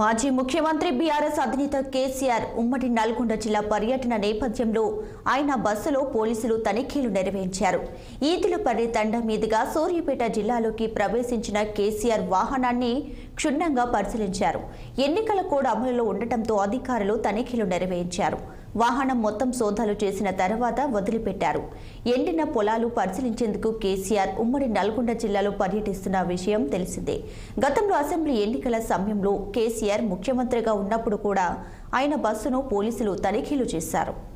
మాజీ ముఖ్యమంత్రి బీఆర్ఎస్ అధినేత కేసీఆర్ ఉమ్మడి నల్గొండ జిల్లా పర్యటన నేపథ్యంలో ఆయన బస్సులో పోలీసులు తనిఖీలు నిర్వహించారు ఈదులపర్రి తండ మీదుగా సూర్యాపేట జిల్లాలోకి ప్రవేశించిన కేసీఆర్ వాహనాన్ని క్షుణ్ణంగా పరిశీలించారు. ఎన్నికల కోడ్ అమలులో ఉండటంతో అధికారులు తనిఖీలు నిర్వహించారు వాహనం మొత్తం సోదాలు చేసిన తర్వాత వదిలిపెట్టారు. ఎండిన పొలాలు పరిశీలించేందుకు కేసీఆర్ ఉమ్మడి నల్గొండ జిల్లాలో పర్యటిస్తున్న విషయం తెలిసిందే. గతంలో అసెంబ్లీ ఎన్నికల సమయంలో కేసీఆర్ ముఖ్యమంత్రిగా ఉన్నప్పుడు కూడా ఆయన బస్సును పోలీసులు తనిఖీలు చేశారు.